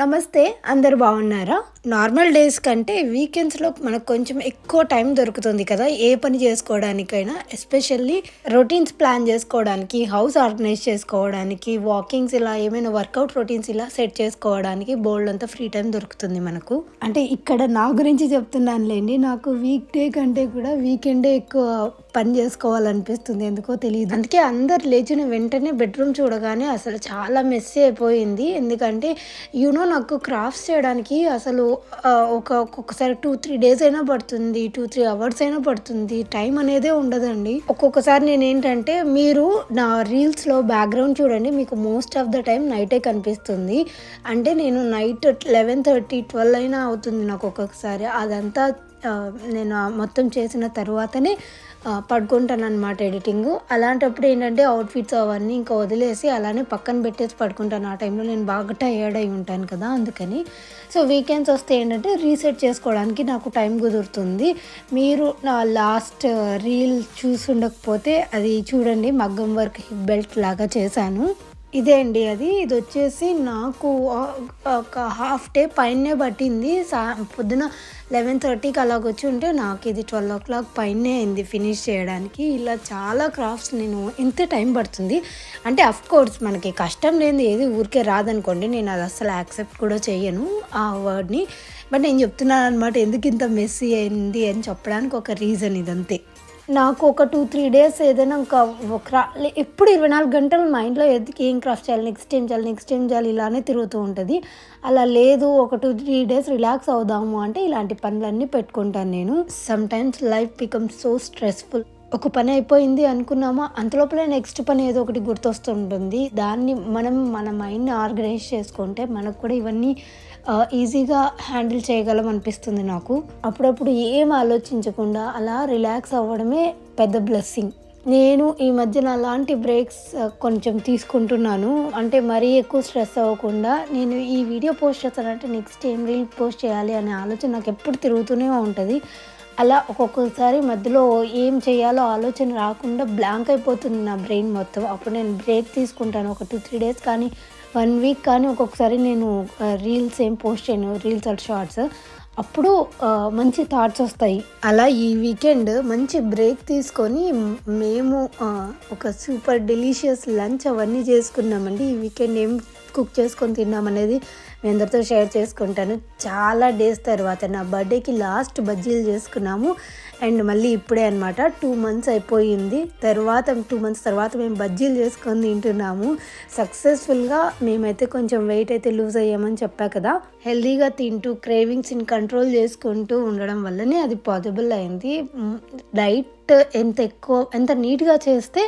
నమస్తే అందరు బాగున్నారా? నార్మల్ డేస్ కంటే వీకెండ్స్లో మనకు కొంచెం ఎక్కువ టైం దొరుకుతుంది కదా ఏ పని చేసుకోవడానికైనా ఎస్పెషల్లీ రొటీన్స్ ప్లాన్ చేసుకోవడానికి హౌస్ ఆర్గనైజ్ చేసుకోవడానికి వాకింగ్స్ ఇలా ఏమైనా వర్కౌట్ రొటీన్స్ ఇలా సెట్ చేసుకోవడానికి బోల్డ్ అంతా ఫ్రీ టైం దొరుకుతుంది మనకు. అంటే ఇక్కడ నా గురించి చెప్తున్నానులేండి నాకు వీక్ డే కంటే కూడా వీకెండే ఎక్కువ పని చేసుకోవాలనిపిస్తుంది. ఎందుకో తెలియదు అందుకే అందరు లేచిన వెంటనే బెడ్రూమ్ చూడగానే అసలు చాలా మెస్సీ అయిపోయింది ఎందుకంటే యూనో నాకు క్రాఫ్ట్స్ చేయడానికి అసలు ఒక ఒక్కొక్కసారి టూ త్రీ డేస్ అయినా పడుతుంది. టూ త్రీ అవర్స్ అయినా పడుతుంది. టైం అనేదే ఉండదండి. ఒక్కొక్కసారి నేను ఏంటంటే మీరు నా రీల్స్లో బ్యాక్గ్రౌండ్ చూడండి. మీకు మోస్ట్ ఆఫ్ ద టైం నైటే కనిపిస్తుంది. అంటే నేను నైట్ లెవెన్ థర్టీ ట్వెల్వ్ అయినా అవుతుంది నాకు ఒక్కొక్కసారి. అదంతా నేను మొత్తం చేసిన తర్వాతనే పడుకుంటాను అనమాట ఎడిటింగ్. అలాంటప్పుడు ఏంటంటే అవుట్ఫిట్స్ అవన్నీ ఇంకా వదిలేసి అలానే పక్కన పెట్టేసి పడుకుంటాను. ఆ టైంలో నేను బాగా టయర్డ్ అయి ఉంటాను కదా అందుకని. సో వీకెండ్స్ వస్తే ఏంటంటే రీసెట్ చేసుకోవడానికి నాకు టైం కుదురుతుంది. మీరు నా లాస్ట్ రీల్ uh, చూసి ఉండకపోతే అది చూడండి మగ్గం వర్క్ హిప్ బెల్ట్ లాగా చేశాను. ఇదే అండి అది. ఇది వచ్చేసి నాకు ఒక హాఫ్ డే పైనే పట్టింది. సా పొద్దున లెవెన్ థర్టీకి అలాగ వచ్చి ఉంటే నాకు ఇది ట్వెల్వ్ ఓ క్లాక్ పైనే అయింది ఫినిష్ చేయడానికి. ఇలా చాలా క్రాఫ్ట్స్ నేను ఇంత టైం పడుతుంది. అంటే అఫ్ కోర్స్ మనకి కష్టం లేని ఏది ఊరికే రాదనుకోండి. నేను అది అసలు యాక్సెప్ట్ కూడా చేయను ఆ వర్డ్ని. బట్ నేను చెప్తున్నాను అనమాట ఎందుకు ఇంత మెస్సీ అయింది అని చెప్పడానికి ఒక రీజన్ ఇదంతే. నాకు ఒక టూ త్రీ డేస్ ఏదైనా ఇంకా ఒక ఎప్పుడు ఇరవై నాలుగు గంటలు మైండ్లో ఎందుకు ఏం క్రాఫ్ట్ చేయాలి నెక్స్ట్ ఏం చేయాలి నెక్స్ట్ ఏం చేయాలి ఇలానే తిరుగుతూ ఉంటుంది. అలా లేదు ఒక టూ త్రీ డేస్ రిలాక్స్ అవుదాము అంటే ఇలాంటి పనులన్నీ పెట్టుకుంటాను నేను. Sometimes life become so stressful ఒక పని అయిపోయింది అనుకున్నామా అంతలోపలే నెక్స్ట్ పని ఏదో ఒకటి గుర్తొస్తుంటుంది దాన్ని మనం మన మైండ్ని ఆర్గనైజ్ చేసుకుంటే మనకు కూడా ఇవన్నీ ఈజీగా హ్యాండిల్ చేయగలం అనిపిస్తుంది నాకు. అప్పుడప్పుడు ఏం ఆలోచించకుండా అలా రిలాక్స్ అవ్వడమే పెద్ద బ్లెస్సింగ్ నేను ఈ మధ్యన అలాంటి బ్రేక్స్ కొంచెం తీసుకుంటున్నాను. అంటే మరీ ఎక్కువ స్ట్రెస్ అవ్వకుండా నేను ఈ వీడియో పోస్ట్ చేస్తానంటే నెక్స్ట్ ఏం రీల్ పోస్ట్ చేయాలి అనే ఆలోచన నాకు ఎప్పుడు తిరుగుతూనే ఉంటుంది. అలా ఒక్కొక్కసారి మధ్యలో ఏం చేయాలో ఆలోచన రాకుండా బ్లాంక్ అయిపోతుంది నా బ్రెయిన్ మొత్తం. అప్పుడు నేను బ్రేక్ తీసుకుంటాను ఒక టూ త్రీ డేస్ కానీ వన్ వీక్ కానీ ఒక్కొక్కసారి నేను రీల్స్ ఏం పోస్ట్ చేయను రీల్స్ అండ్ షార్ట్స్. అప్పుడు మంచి థాట్స్ వస్తాయి. అలా ఈ వీకెండ్ మంచి బ్రేక్ తీసుకొని మేము ఒక సూపర్ డెలిషియస్ లంచ్ అవన్నీ చేసుకున్నామండి. ఈ వీకెండ్ ఏం కుక్ చేసుకొని తిన్నామనేది మీ అందరితో షేర్ చేసుకుంటాను. చాలా డేస్ తర్వాత నా బర్త్డేకి లాస్ట్ బజ్జీలు చేసుకున్నాము. అండ్ మళ్ళీ ఇప్పుడే అనమాట టూ మంత్స్ అయిపోయింది. తర్వాత టూ మంత్స్ తర్వాత మేము బజ్జీలు చేసుకొని తింటున్నాము. సక్సెస్ఫుల్గా మేమైతే కొంచెం వెయిట్ అయితే లూజ్ అయ్యామని చెప్పా కదా. హెల్దీగా తింటూ క్రేవింగ్స్ని కంట్రోల్ చేసుకుంటూ ఉండడం వల్లనే అది పాసిబుల్ అయింది. డైట్ ఎంత ఎక్కువ ఎంత నీట్గా చేస్తే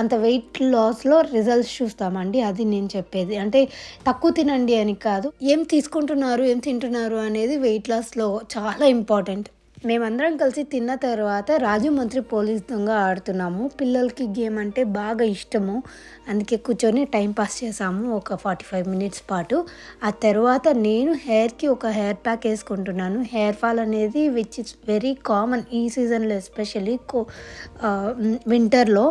అంత వెయిట్ లాస్లో రిజల్ట్స్ చూస్తామండి. అది నేను చెప్పేది. అంటే తక్కువ తినండి అని కాదు. ఏం తీసుకుంటున్నారు ఏం తింటున్నారు అనేది వెయిట్ లాస్లో చాలా ఇంపార్టెంట్ మేమందరం కలిసి తిన్న తర్వాత రాజు మంత్రి పోలీస్ దొంగ ఆడుతున్నాము. పిల్లలకి గేమ్ అంటే బాగా ఇష్టము. అందుకే కూర్చొని టైం పాస్ చేసాము ఒక ఫార్టీ ఫైవ్ మినిట్స్ పాటు. ఆ తర్వాత నేను హెయిర్కి ఒక హెయిర్ ప్యాక్ వేసుకుంటున్నాను. హెయిర్ ఫాల్ అనేది విచ్ ఇస్ వెరీ కామన్ ఈ సీజన్లో ఎస్పెషల్లీ కో వింటర్లో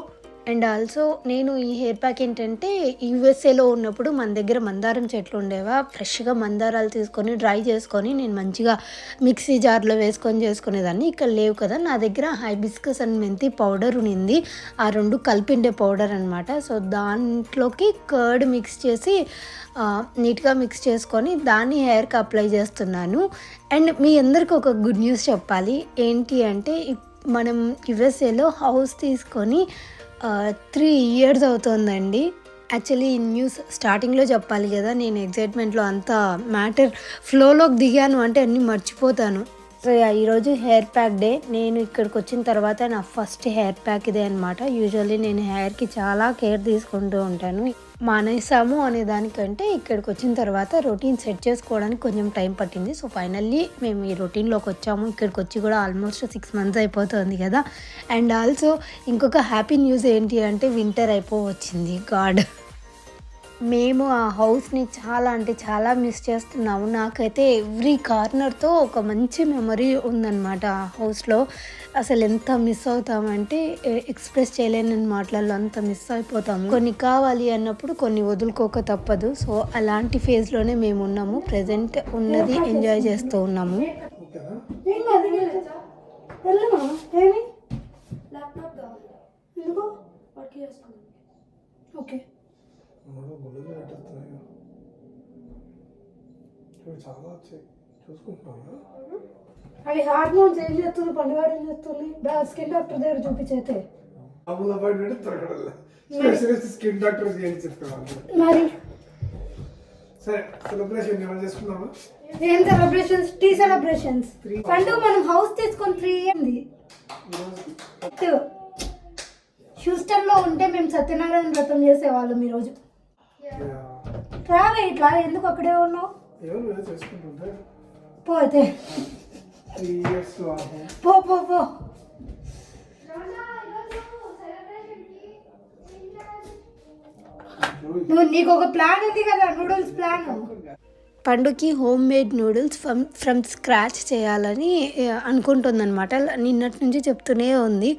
అండ్ ఆల్సో నేను ఈ హెయిర్ ప్యాక్ ఏంటంటే యూఎస్ఏలో ఉన్నప్పుడు మన దగ్గర మందారం చెట్లు ఉండేవా? ఫ్రెష్గా మందారాలు తీసుకొని డ్రై చేసుకొని నేను మంచిగా మిక్సీ జార్లో వేసుకొని చేసుకునేదాన్ని. ఇక్కడ లేవు కదా. నా దగ్గర హైబిస్కస్ అండ్ మెంతి పౌడర్ ఉన్నింది ఆ రెండు కలిపిండే పౌడర్ అనమాట సో దాంట్లోకి కర్డ్ మిక్స్ చేసి నీట్గా మిక్స్ చేసుకొని దాన్ని హెయిర్కి అప్లై చేస్తున్నాను. అండ్ మీ అందరికీ ఒక గుడ్ న్యూస్ చెప్పాలి. ఏంటి అంటే మనం యుఎస్ఏలో హౌస్ తీసుకొని త్రీ ఇయర్స్ అవుతుందండి. యాక్చువల్లీ ఈ న్యూస్ స్టార్టింగ్లో చెప్పాలి కదా నేను ఎగ్జైట్మెంట్లో అంత మ్యాటర్ ఫ్లోలోకి దిగాను అంటే అన్నీ మర్చిపోతాను. సో ఈరోజు హెయిర్ ప్యాక్ డే నేను ఇక్కడికి వచ్చిన తర్వాత నా ఫస్ట్ హెయిర్ ప్యాక్ ఇదే అనమాట యూజువల్లీ నేను హెయిర్కి చాలా కేర్ తీసుకుంటూ ఉంటాను. మానేసాము అనే దానికంటే ఇక్కడికి వచ్చిన తర్వాత రొటీన్ సెట్ చేసుకోవడానికి కొంచెం టైం పట్టింది. సో ఫైనల్లీ మేము ఈ రొటీన్లోకి వచ్చాము. ఇక్కడికి వచ్చి కూడా ఆల్మోస్ట్ సిక్స్ మంత్స్ అయిపోతుంది కదా. అండ్ ఆల్సో ఇంకొక హ్యాపీ న్యూస్ ఏంటి అంటే వింటర్ అయిపోవచ్చింది. గాడ్. మేము ఆ హౌస్ని చాలా అంటే చాలా మిస్ చేస్తున్నాము. నాకైతే ఎవ్రీ కార్నర్తో ఒక మంచి మెమరీ ఉందన్నమాట ఆ హౌస్లో. అసలు ఎంత మిస్ అవుతామంటే ఎక్స్ప్రెస్ చేయలేని మాటలలో అంత మిస్ అయిపోతాము. కొన్ని కావాలి అన్నప్పుడు కొన్ని వదులుకోక తప్పదు. సో అలాంటి ఫేజ్లోనే మేము ఉన్నాము ప్రజెంట్ ఉన్నది ఎంజాయ్ చేస్తూ ఉన్నాము. ఓకే చాలా అవి హార్మోన్స్ ఏం చేస్తుంది? పండుగ ఏం చేస్తుంది? స్కిన్ డాక్టర్ దగ్గర చూపించైతే. మామూలు అపాయింట్మెంట్ దొరకడల్లా స్పెషలిస్ట్ స్కిన్ డాక్టర్ మరి? సరే సెలబ్రేషన్ ఏమైనా ఏం సెలబ్రేషన్స్ టీ సెలబ్రేషన్స్ పండుగ మనం హౌస్ తీసుకొని త్రీ ఈరోజు హ్యూస్టన్లో ఉంటే మేము సత్యనారాయణ వ్రతం చేసేవాళ్ళం ఈరోజు. రావే ఇట్లా ఎందుకు అక్కడే ఉన్నావు? ఎవరు ఏదో చేసుకుంటుంటే పో అయితే త్రీ ఇయర్స్ ఆహం పో పో. పో నువ్వు నీకు ఒక ప్లాన్ ఉంది కదా noodles plan పండుకి home made noodles from from scratch చేయాలని అనుకుంటుందన్నమాట. నిన్నటి నుంచి చెప్తూనే ఉంది.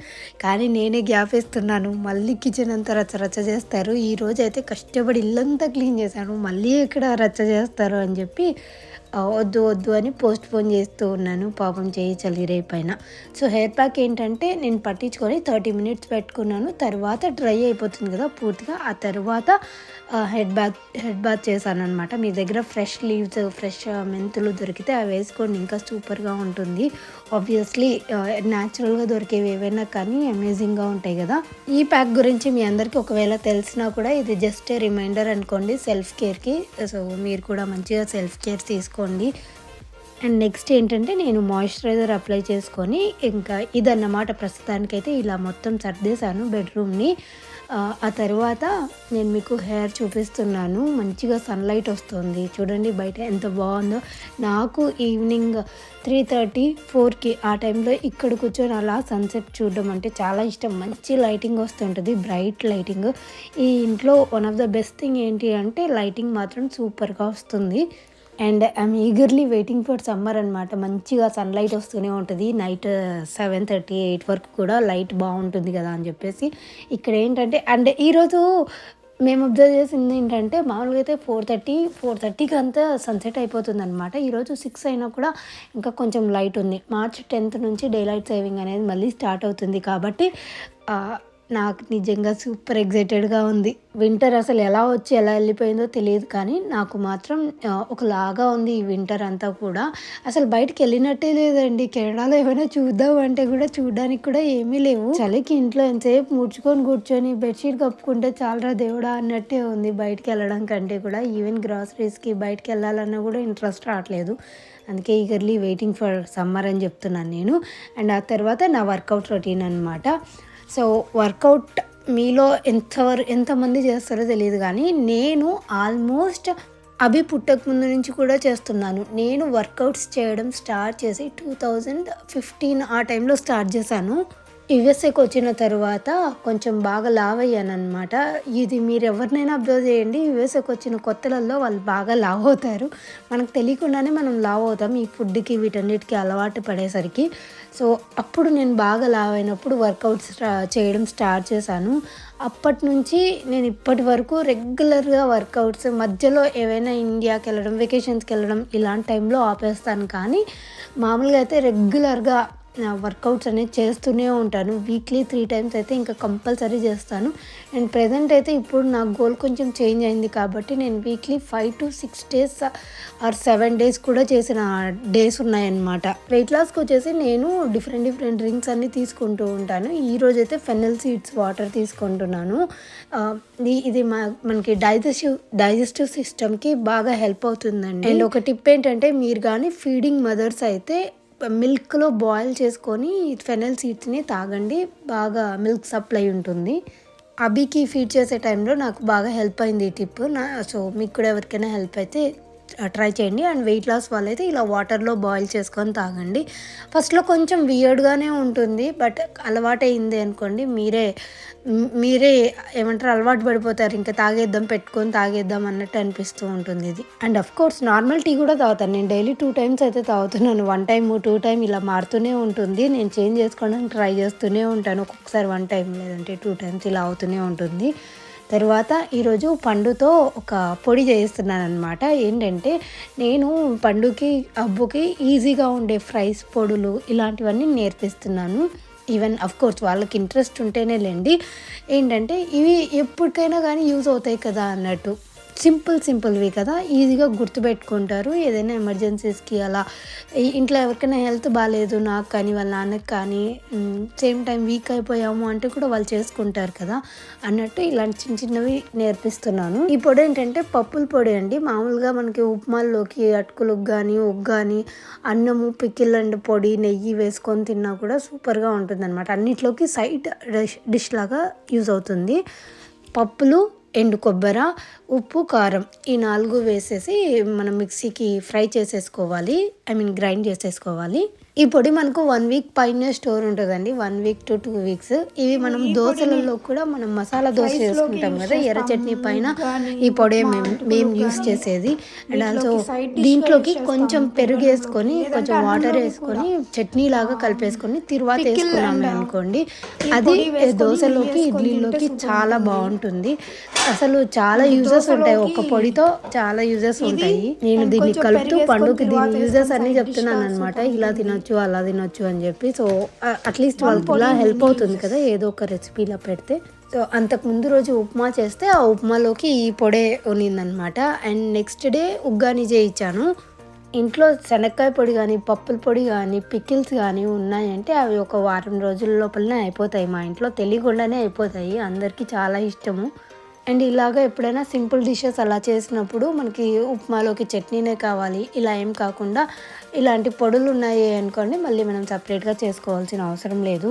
కానీ నేనే గ్యాప్ ఇస్తున్నాను మళ్ళీ కిచెన్ అంతా రచ్చ రచ్చ చేస్తారు. ఈ రోజు అయితే కష్టపడి ఇల్లంతా క్లీన్ చేశాను. మళ్ళీ ఇక్కడ రచ్చ చేస్తారు అని చెప్పి వద్దు వద్దు అని పోస్ట్ పోన్ చేస్తూ ఉన్నాను. పాపం చేయి చలి రేపైన. సో హెయిర్ ప్యాక్ ఏంటంటే నేను పట్టించుకొని థర్టీ మినిట్స్ పెట్టుకున్నాను. తర్వాత డ్రై అయిపోతుంది కదా పూర్తిగా. ఆ తర్వాత హెడ్ బ్యాక్ హెడ్ బాత్ చేశాను అనమాట మీ దగ్గర ఫ్రెష్ లీవ్స్ ఫ్రెష్ మెంతులు దొరికితే అవి వేసుకోండి. ఇంకా సూపర్గా ఉంటుంది. ఆబ్వియస్లీ న్యాచురల్గా దొరికేవి ఏవైనా కానీ అమేజింగ్గా ఉంటాయి కదా. ఈ ప్యాక్ గురించి మీ అందరికీ ఒకవేళ తెలిసినా కూడా ఇది జస్ట్ రిమైండర్ అనుకోండి. సెల్ఫ్ కేర్కి సో మీరు కూడా మంచిగా సెల్ఫ్ కేర్ తీసుకోండి. అండ్ నెక్స్ట్ ఏంటంటే నేను మాయిశ్చరైజర్ అప్లై చేసుకొని ఇంకా ఇదన్నమాట ప్రస్తుతానికైతే ఇలా మొత్తం సర్దేశాను బెడ్రూమ్ని. ఆ, ఆ తర్వాత నేను మీకు హెయిర్ చూపిస్తున్నాను. మంచిగా సన్లైట్ వస్తుంది. చూడండి బయట ఎంత బాగుందో. నాకు ఈవినింగ్ త్రీ థర్టీ ఫోర్కి ఆ టైంలో ఇక్కడ కూర్చొని అలా సన్సెట్ చూడడం అంటే చాలా ఇష్టం. మంచి లైటింగ్ వస్తుంటుంది బ్రైట్ లైటింగ్. ఈ ఇంట్లో one of the best thing ఏంటి అంటే లైటింగ్ మాత్రం సూపర్గా వస్తుంది. And I'm eagerly waiting for summer అనమాట మంచిగా సన్లైట్ వస్తూనే ఉంటుంది. నైట్ సెవెన్ థర్టీ ఎయిట్ వరకు కూడా లైట్ బాగుంటుంది కదా అని చెప్పేసి ఇక్కడ ఏంటంటే అండ్ ఈరోజు మేము అబ్జర్వ్ చేసింది ఏంటంటే మామూలుగా అయితే ఫోర్ థర్టీ ఫోర్ థర్టీకి అంతా సన్సెట్ అయిపోతుంది అనమాట ఈరోజు సిక్స్ అయినా కూడా ఇంకా కొంచెం లైట్ ఉంది. మార్చ్ టెన్త్ నుంచి డే లైట్ సేవింగ్ అనేది మళ్ళీ స్టార్ట్ అవుతుంది కాబట్టి నాకు నిజంగా సూపర్ ఎగ్జైటెడ్గా ఉంది. వింటర్ అసలు ఎలా వచ్చి ఎలా వెళ్ళిపోయిందో తెలియదు కానీ నాకు మాత్రం ఒకలాగా ఉంది ఈ వింటర్ అంతా కూడా. అసలు బయటికి వెళ్ళినట్టే లేదండి. కెనడాలో ఏమైనా చూద్దాం అంటే కూడా చూడడానికి కూడా ఏమీ లేవు. చలికి ఇంట్లో ఎంతసేపు ముడుచుకొని కూర్చొని బెడ్షీట్ కప్పుకుంటే చాలరా దేవుడా అన్నట్టే ఉంది. బయటకు వెళ్ళడం కంటే కూడా ఈవెన్ గ్రాసరీస్కి బయటకు వెళ్ళాలన్నా కూడా ఇంట్రెస్ట్ రావట్లేదు. అందుకే ఈగర్లీ వెయిటింగ్ ఫర్ సమ్మర్ అని చెప్తున్నాను నేను. అండ్ ఆ తర్వాత నా వర్కౌట్ రొటీన్ అనమాట సో వర్కౌట్ మీలో ఎంతవరకు ఎంతమంది చేస్తారో తెలియదు కానీ నేను ఆల్మోస్ట్ అభి పుట్టక ముందు నుంచి కూడా చేస్తున్నాను. నేను వర్కౌట్స్ చేయడం స్టార్ట్ చేసి టూ థౌజండ్ ఫిఫ్టీన్ ఆ టైంలో స్టార్ట్ చేశాను. యుఎస్ఏకి వచ్చిన తర్వాత కొంచెం బాగా లావ్ అయ్యానమాట ఇది మీరు ఎవరినైనా అబ్జర్వ్ చేయండి. యుఎస్ఏకి వచ్చిన కొత్తలలో వాళ్ళు బాగా లావ్ అవుతారు మనకు తెలియకుండానే మనం లావ్ అవుతాం ఈ ఫుడ్కి వీటన్నిటికీ అలవాటు పడేసరికి. సో అప్పుడు నేను బాగా లావ్ అయినప్పుడు వర్కౌట్స్ చేయడం స్టార్ట్ చేశాను. అప్పటి నుంచి నేను ఇప్పటి వరకు రెగ్యులర్గా వర్కౌట్స్ మధ్యలో ఏవైనా ఇండియాకి వెళ్ళడం వెకేషన్స్కి వెళ్ళడం ఇలాంటి టైంలో ఆపేస్తాను. కానీ మామూలుగా అయితే రెగ్యులర్గా వర్కౌట్స్ అనేది చేస్తూనే ఉంటాను. వీక్లీ త్రీ టైమ్స్ అయితే ఇంకా కంపల్సరీ చేస్తాను. అండ్ ప్రజెంట్ అయితే ఇప్పుడు నా గోల్ కొంచెం చేంజ్ అయింది కాబట్టి నేను weekly five to six days or seven days కూడా చేసిన డేస్ ఉన్నాయన్నమాట. వెయిట్ లాస్కి వచ్చేసి నేను డిఫరెంట్ డిఫరెంట్ డ్రింక్స్ అన్ని తీసుకుంటూ ఉంటాను. ఈ రోజు అయితే ఫెనల్ సీడ్స్ వాటర్ తీసుకుంటున్నాను. ఇది- ఇది మా- మనకి డైజెస్టివ్ డైజెస్టివ్ సిస్టమ్కి బాగా హెల్ప్ అవుతుందండి. అండ్ ఒక టిప్ ఏంటంటే మీరు కానీ ఫీడింగ్ మదర్స్ అయితే మిల్క్లో బాయిల్ చేసుకొని ఫెనల్ సీడ్స్ని తాగండి. బాగా మిల్క్ సప్లై ఉంటుంది. అబీకి ఫీడ్ చేసే టైంలో నాకు బాగా హెల్ప్ అయింది ఈ టిప్. నా సో మీకు కూడా ఎవరికైనా హెల్ప్ అయితే ట్రై చేయండి. అండ్ వెయిట్ లాస్ వాళ్ళైతే ఇలా వాటర్లో బాయిల్ చేసుకొని తాగండి. ఫస్ట్లో కొంచెం వియర్డ్గానే ఉంటుంది బట్ అలవాటైంది అనుకోండి మీరే మీరే ఏమంటారు అలవాటు పడిపోతారు. ఇంకా తాగేద్దాం పెట్టుకొని తాగేద్దాం అన్నట్టు అనిపిస్తూ ఉంటుంది ఇది. And of course normal tea కూడా తాగుతాను. నేను డైలీ టూ టైమ్స్ అయితే తాగుతున్నాను. వన్ టైమ్ టూ టైం ఇలా మారుతూనే ఉంటుంది. నేను చేంజ్ చేసుకోవడానికి ట్రై చేస్తూనే ఉంటాను. ఒక్కొక్కసారి వన్ టైం లేదంటే టూ టైమ్స్ ఇలా అవుతూనే ఉంటుంది. తర్వాత ఈరోజు పండుతో ఒక పొడి చేస్తున్నాను అనమాట ఏంటంటే నేను పండుకి అబ్బుకి ఈజీగా ఉండే ఫ్రైస్ పొడులు ఇలాంటివన్నీ నేర్పిస్తున్నాను. ఈవెన్ అఫ్ కోర్స్ వాళ్ళకి ఇంట్రెస్ట్ ఉంటేనే లేండి ఏంటంటే ఇవి ఎప్పటికైనా కానీ యూజ్ అవుతాయి కదా అన్నట్టు. సింపుల్ సింపుల్వి కదా. ఈజీగా గుర్తుపెట్టుకుంటారు. ఏదైనా ఎమర్జెన్సీస్కి అలా ఇంట్లో ఎవరికైనా హెల్త్ బాగాలేదు నాకు కానీ వాళ్ళ నాన్నకి కానీ సేమ్ టైం వీక్ అయిపోయాము అంటే కూడా వాళ్ళు చేసుకుంటారు కదా. అన్నట్టు ఇలాంటి చిన్న చిన్నవి నేర్పిస్తున్నాను. ఈ పొడి ఏంటంటే పప్పుల పొడి అండి. మామూలుగా మనకి ఉప్మాల్లోకి అటుకులకు కానీ ఉగ్గు కానీ అన్నము పికిల్ అండ్ పొడి నెయ్యి వేసుకొని తిన్నా కూడా సూపర్గా ఉంటుంది అనమాట అన్నిట్లోకి సైడ్ డిష్ డిష్ లాగా యూజ్ అవుతుంది. పప్పులు ఎండు కొబ్బర ఉప్పు కారం ఈ నాలుగు వేసేసి మనం మిక్సీకి ఫ్రై చేసేసుకోవాలి. ఐ మీన్ గ్రైండ్ చేసేసుకోవాలి. ఈ పొడి మనకు వన్ వీక్ పైన స్టోర్ ఉంటుందండి. One week to two weeks ఇవి మనం దోశలలో కూడా మనం మసాలా దోశ చేసుకుంటాం కదా ఎర్ర చట్నీ పైన ఈ పొడి మేము మేము యూస్ చేసేది. అండ్ ఆల్సో దీంట్లోకి కొంచెం పెరుగు వేసుకొని కొంచెం వాటర్ వేసుకొని చట్నీ లాగా కలిపేసుకొని తిరువాత వేసుకున్నాము అనుకోండి. అది దోశలోకి ఇడ్లీలోకి చాలా బాగుంటుంది. అసలు చాలా యూజెస్ ఉంటాయి. ఒక పొడితో చాలా యూజెస్ ఉంటాయి. నేను దీన్ని కలుపుతూ పండుగ దీని యూజెస్ అన్ని చెప్తున్నాను అనమాట ఇలా తినొచ్చు అలా తినొచ్చు అని చెప్పి సో అట్లీస్ట్ వాళ్ళకి ఇలా హెల్ప్ అవుతుంది కదా ఏదో ఒక రెసిపీలా పెడితే. సో అంతకు ముందు రోజు ఉప్మా చేస్తే ఆ ఉప్మాలోకి ఈ పొడే ఉన్నిందనమాట అండ్ నెక్స్ట్ డే ఉగ్గాని చేయించాను. ఇంట్లో శనక్కాయ పొడి కానీ పప్పుల పొడి కానీ పికిల్స్ కానీ ఉన్నాయంటే అవి ఒక వారం రోజుల లోపలనే అయిపోతాయి. మా ఇంట్లో తెలియకుండానే అయిపోతాయి. అందరికీ చాలా ఇష్టము. అండ్ ఇలాగ ఎప్పుడైనా సింపుల్ డిషెస్ అలా చేసినప్పుడు మనకి ఉప్మాలోకి చట్నీనే కావాలి. ఇలా ఏం కాకుండా ఇలాంటి పొడులు ఉన్నాయి అనుకోండి మళ్ళీ మనం సపరేట్గా చేసుకోవాల్సిన అవసరం లేదు.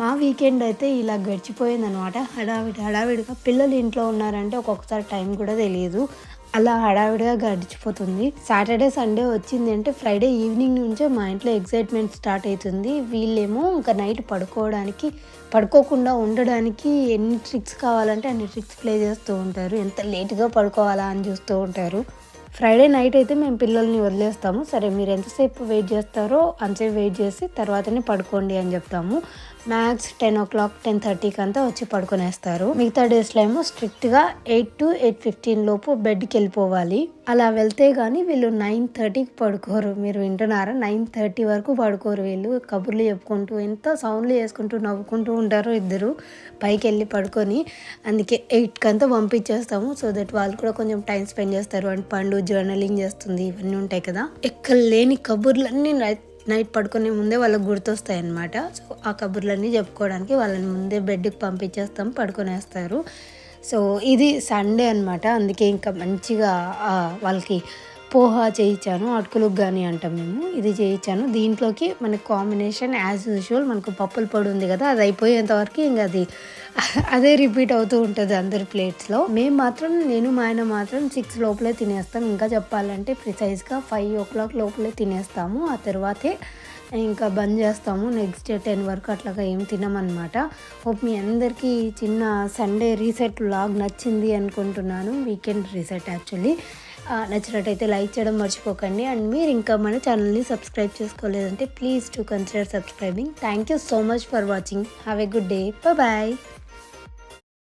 మా వీకెండ్ అయితే ఇలా గడిచిపోయింది అనమాట హడావిడి హడావిడిగా పిల్లలు ఇంట్లో ఉన్నారంటే ఒక్కొక్కసారి టైం కూడా తెలియదు. అలా హడావిడిగా గడిచిపోతుంది. సాటర్డే సండే వచ్చింది అంటే ఫ్రైడే ఈవినింగ్ నుంచే మా ఇంట్లో ఎగ్జైట్మెంట్ స్టార్ట్ అవుతుంది. వీళ్ళేమో ఇంకా నైట్ పడుకోవడానికి పడుకోకుండా ఉండడానికి ఎన్ని ట్రిక్స్ కావాలంటే అన్ని ట్రిక్స్ ప్లే చేస్తూ ఉంటారు. ఎంత లేట్గా పడుకోవాలా అని చూస్తూ ఉంటారు. ఫ్రైడే నైట్ అయితే మేము పిల్లల్ని వదిలేస్తాము. సరే మీరు ఎంతసేపు వెయిట్ చేస్తారో అంతసేపు వెయిట్ చేసి తర్వాతనే పడుకోండి అని చెప్తాము. Max ten o'clock ten థర్టీకి అంతా వచ్చి పడుకునేస్తారు. మిగతా డేస్లో ఏమో స్ట్రిక్ట్గా ఎయిట్ టు ఎయిట్ ఫిఫ్టీన్ లోపు బెడ్కి వెళ్ళిపోవాలి. అలా వెళ్తే కానీ వీళ్ళు నైన్ థర్టీకి పడుకోరు. మీరు వింటున్నారా? నైన్ థర్టీ వరకు పడుకోరు వీళ్ళు. కబుర్లు చెప్పుకుంటూ ఎంత సౌండ్లు చేసుకుంటూ నవ్వుకుంటూ ఉంటారు ఇద్దరు పైకి వెళ్ళి పడుకొని అందుకే ఎయిట్కి అంతా పంపించేస్తాము. సో దట్ వాళ్ళు కూడా కొంచెం టైం స్పెండ్ చేస్తారు. అండ్ పండు జర్నలింగ్ చేస్తుంది. ఇవన్నీ ఉంటాయి కదా. ఎక్కడ లేని కబుర్లన్నీ నైట్ పడుకునే ముందే వాళ్ళకి గుర్తొస్తాయి అన్నమాట సో ఆ కబుర్లన్నీ చెప్పుకోవడానికి వాళ్ళని ముందే బెడ్కి పంపించేస్తాం పడుకునేస్తారు. సో ఇది సండే అన్నమాట. అందుకే ఇంకా మంచిగా వాళ్ళకి పోహా చేయించాను అటుకులకు కానీ అంటాం మేము. ఇది చేయించాను. దీంట్లోకి మనకి కాంబినేషన్ యాజ్ యూజువల్ మనకు పప్పుల పొడి ఉంది కదా అది అయిపోయేంతవరకు ఇంకా అది అదే రిపీట్ అవుతూ ఉంటుంది అందరి ప్లేట్స్లో మేము మాత్రం నేను మా ఆయన మాత్రం సిక్స్ లోపలే తినేస్తాం. ఇంకా చెప్పాలంటే ప్రిసైజ్గా ఫైవ్ ఓ క్లాక్ లోపలే తినేస్తాము. ఆ తర్వాతే ఇంకా బంద్ చేస్తాము. నెక్స్ట్ డే టెన్ వరకు అట్లాగా ఏం తినమన్నమాట. హోప్ మీ అందరికీ చిన్న సండే రీసెట్ లాగ్ నచ్చింది అనుకుంటున్నాను. వీకెండ్ రీసెట్ యాక్చువల్లీ నచ్చినట్టయితే లైక్ చేయడం మర్చిపోకండి. అండ్ మీరు ఇంకా మన ఛానల్ని subscribe చేసుకోలేదంటే please to consider subscribing. Thank you so much for watching have a good day bye